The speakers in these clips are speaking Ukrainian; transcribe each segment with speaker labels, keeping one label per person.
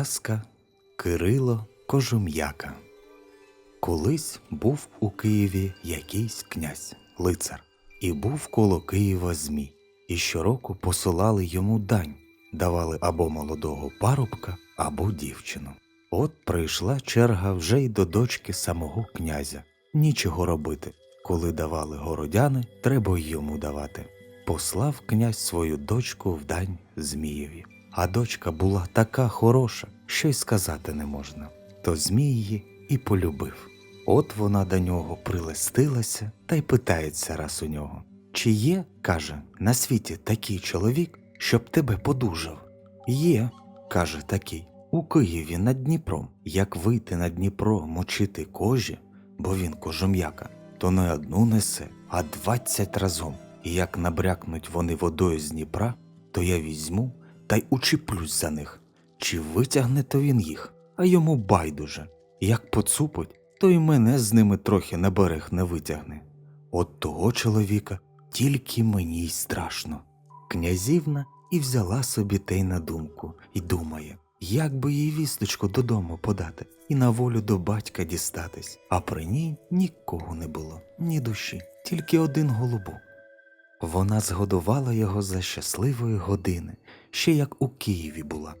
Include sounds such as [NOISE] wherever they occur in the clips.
Speaker 1: Казка Кирило Кожум'яка. Колись був у Києві якийсь князь, лицар, і був коло Києва Змій, і щороку посилали йому дань, давали або молодого парубка, або дівчину. От прийшла черга вже й до дочки самого князя. Нічого робити. Коли давали городяни, треба й йому давати. Послав князь свою дочку в дань Змієві. А дочка була така хороша, що й сказати не можна. То Змій її і полюбив. От вона до нього прилестилася та й питається раз у нього. Чи є, каже, на світі такий чоловік, щоб тебе подужав? Є, каже такий, у Києві над Дніпром. Як вийти на Дніпро мочити кожі, бо він кожум'яка, то не одну несе, а двадцять разом. І як набрякнуть вони водою з Дніпра, то я візьму та й учіплюсь за них. Чи витягне то він їх, а йому байдуже. Як поцупить, то й мене з ними трохи на берег не витягне. От того чоловіка тільки мені й страшно. Князівна і взяла собі те й на думку, і думає, як би їй вісточку додому подати і на волю до батька дістатись, а при ній нікого не було, ні душі, тільки один голубок. Вона згодувала його за щасливої години, ще як у Києві була.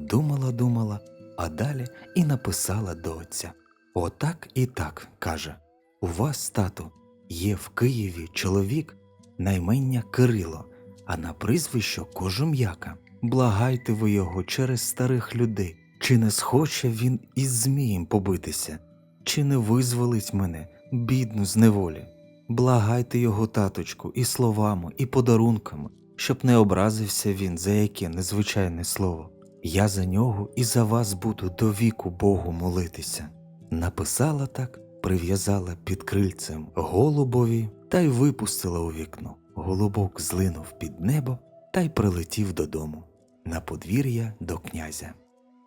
Speaker 1: Думала, думала, а далі і написала до отця. Отак і так, каже, у вас, тату, є в Києві чоловік, наймення Кирило, а на прізвище Кожум'яка. Благайте ви його через старих людей, чи не схоче він із Змієм побитися, чи не визволить мене, бідну з неволі. Благайте його, таточку, і словами, і подарунками, щоб не образився він за яке незвичайне слово. Я за нього і за вас буду до віку Богу молитися. Написала так, прив'язала під крильцем голубові та й випустила у вікно. Голубок злинув під небо та й прилетів додому, на подвір'я до князя.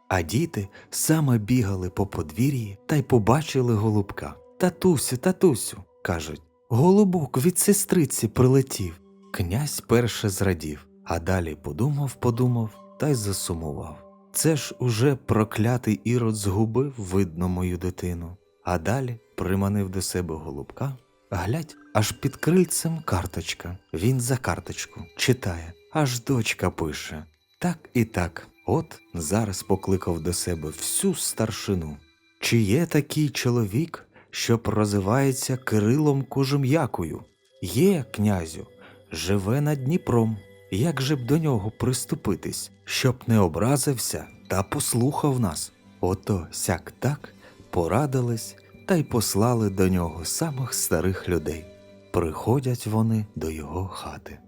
Speaker 1: А діти саме бігали по подвір'ї та й побачили голубка. Татусю, татусю, кажуть, голубок від сестриці прилетів. Князь перше зрадів, а далі подумав, подумав та й засумував. Це ж уже проклятий ірод згубив, видно, мою дитину. А далі приманив до себе голубка. Глядь, аж під крильцем карточка. Він за карточку читає, аж дочка пише. Так і так. От зараз покликав до себе всю старшину. Чи є такий чоловік, що прозивається Кирилом Кожум'якою? Є, князю, живе над Дніпром. Як же б до нього приступитись, щоб не образився та послухав нас? Ото сяк так порадились та й послали до нього самих старих людей. Приходять вони до його хати.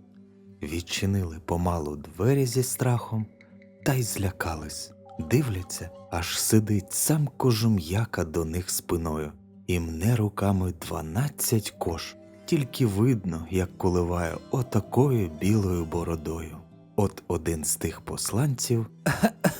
Speaker 1: Відчинили помалу двері зі страхом та й злякались. Дивляться, аж сидить сам кожум'яка до них спиною, і мне руками дванадцять кош. Тільки видно, як коливає отакою білою бородою. От один з тих посланців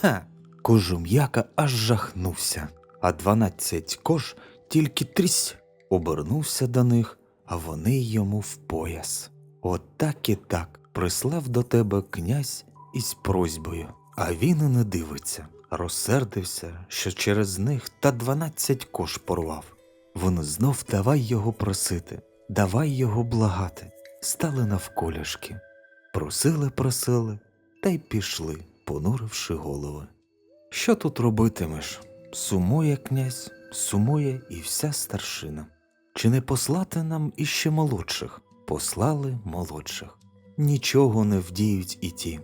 Speaker 1: [LAUGHS] кожум'яка аж жахнувся, а дванадцять кош тільки трісь обернувся до них, а вони йому в пояс. От так і так прислав до тебе князь із просьбою, а він і не дивиться, розсердився, що через них та дванадцять кош порвав. Вони знов давай його просити, давай його благати, стали навколішки. Просили, просили, та й пішли, понуривши голови. Що тут робитимеш? Сумує князь, сумує і вся старшина. Чи не послати нам іще молодших? Послали молодших. Нічого не вдіють і ті.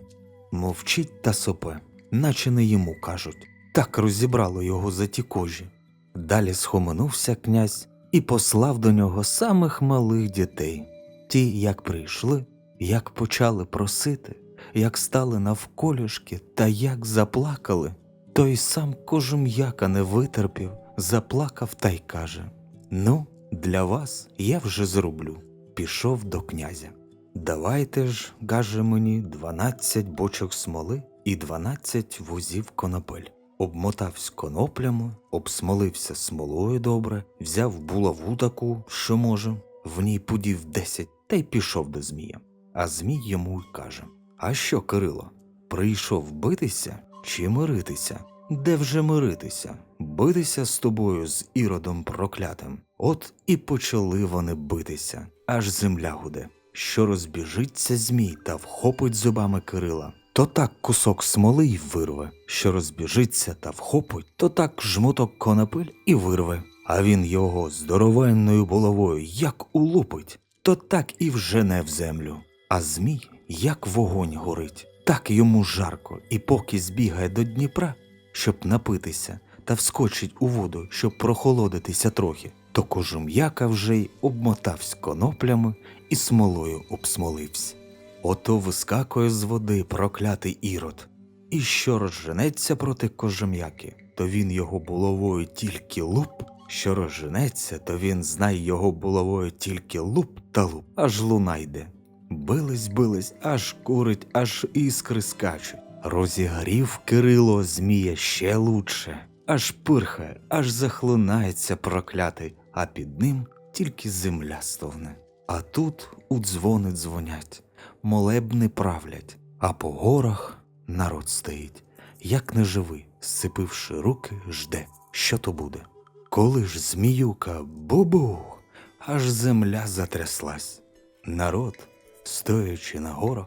Speaker 1: Мовчить та сопе, наче не йому кажуть. Так розібрало його за ті кожі. Далі схоменувся князь і послав до нього самих малих дітей. Ті, як прийшли, як почали просити, як стали навколішки та як заплакали, той сам кожум'яка не витерпів, заплакав та й каже: Ну, для вас я вже зроблю. Пішов до князя. Давайте ж, каже мені, дванадцять бочок смоли і дванадцять возів конопель. Обмотавсь коноплями, обсмолився смолою добре, взяв булаву таку, що може, в ній подів десять, та й пішов до Змія. А Змій йому й каже: А що, Кирило, прийшов битися чи миритися? де вже миритися, битися з тобою з іродом проклятим. От і почали вони битися, аж земля гуде, що розбіжиться змій та вхопить зубами Кирила. То так кусок смоли й вирве, що розбіжиться та вхопить, то так жмуток конопель і вирве. А він його здоровенною булавою як улупить, то так і вжене в землю. А змій, як вогонь горить, так йому жарко, і поки збігає до Дніпра, щоб напитися, та вскочить у воду, щоб прохолодитися трохи, то кожум'яка вже й обмотавсь коноплями і смолою обсмолився. Ото вискакує з води проклятий ірод, і що розженеться проти кожем'яки, то він його булавою тільки луп, що розженеться, то він знає його булавою тільки луп та луп, аж луна йде. Бились, бились, аж курить, аж іскри скачуть. Розігрів Кирило Змія ще лучше, аж пирхає, аж захлинається проклятий, а під ним тільки земля стовне. А тут у дзвони дзвонять, молебни правлять, а по горах народ стоїть, як неживий, сцепивши руки, жде, що то буде. Коли ж зміюка бубух, аж земля затряслась. Народ, стоячи на горах,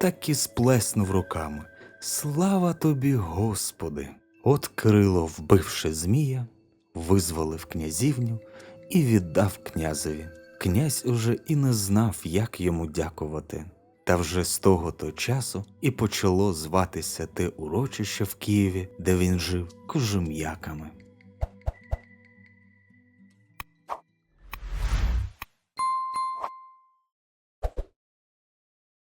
Speaker 1: так і сплеснув руками. Слава тобі, Господи! От Кирило, вбивши Змія, визволив князівню і віддав князеві. Князь уже і не знав, як йому дякувати. Та вже з того то часу і почало зватися те урочище в Києві, де він жив, кожум'яками.